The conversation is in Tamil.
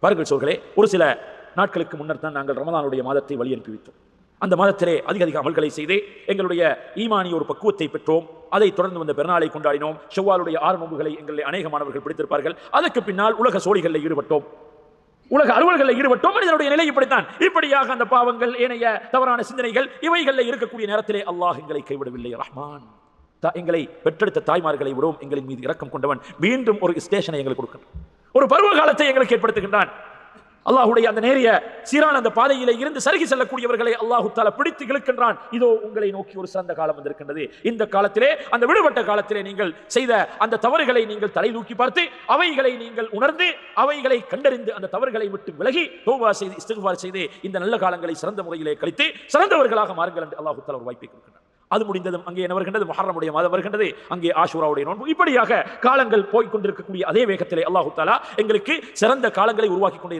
பாருங்கள் சோர்களே ஒரு சில நாட்களுக்கு முன்னர் தான் நாங்கள் ரமதானுடைய மாதத்தை வழி அனுப்பி வைத்தோம். அந்த மாதத்திலே அதிக அதிக அமல்களை செய்து எங்களுடைய ஈமானிய ஒரு பக்குவத்தை பெற்றோம். அதை தொடர்ந்து வந்த பெருநாளை கொண்டாடினோம். செவ்வாலுடைய ஆறு நோம்புகளை எங்களை அநேக மாணவர்கள் பிடித்திருப்பார்கள். அதற்கு பின்னால் உலக சோழிகளில் ஈடுபட்டோம். உலக அலுவல்களில் ஈடுபட்டோம். மனிதனுடைய நிலை இப்படித்தான். இப்படியாக அந்த பாவங்கள் ஏனைய தவறான சிந்தனைகள் இவைகளில் இருக்கக்கூடிய நேரத்திலே அல்லாஹ் எங்களை கைவிடவில்லை. ரஹ்மான். தா- எங்களை பெற்றெடுத்த தாய்மார்களை விடவும் எங்களின் மீது இரக்கம் கொண்டவன். மீண்டும் ஒரு ஸ்டேஷனை எங்களுக்கு கொடுக்கணும் ஒரு பருவ காலத்தை எங்களுக்கு ஏற்படுத்துகின்றான். அல்லாஹுடைய அந்த நேரிய சீரான அந்த பாதையிலே இருந்து சருகி செல்லக்கூடியவர்களை அல்லாஹு தாலா பிடித்து இழுக்கின்றான். இதோ உங்களை நோக்கி ஒரு சிறந்த காலம் வந்திருக்கின்றது. இந்த காலத்திலே அந்த விடுபட்ட காலத்திலே நீங்கள் செய்த அந்த தவறுகளை நீங்கள் தலை தூக்கி பார்த்து அவைகளை நீங்கள் உணர்ந்து அவைகளை கண்டறிந்து அந்த தவறுகளை விட்டு விலகி தோவா செய்து இஸ்திக்பார் செய்து இந்த நல்ல காலங்களை சிறந்த முறையிலே கழித்து சிறந்தவர்களாக மாறுங்கள் என்று அல்லாஹு தாலா ஒரு வாய்ப்பை கொடுக்கின்றான். அது முடிந்ததும் அங்கே என்ன வருகின்றது? மஹர்ரமுடைய மாதம் வருகின்றது. அங்கே ஆஷூராவுடைய நோன்பு. இப்படியாக காலங்கள் போய்க் கொண்டிருக்கக்கூடிய அதே வேகத்திலே அல்லாஹு தாலா எங்களுக்கு சிறந்த காலங்களை உருவாக்கி கொண்டே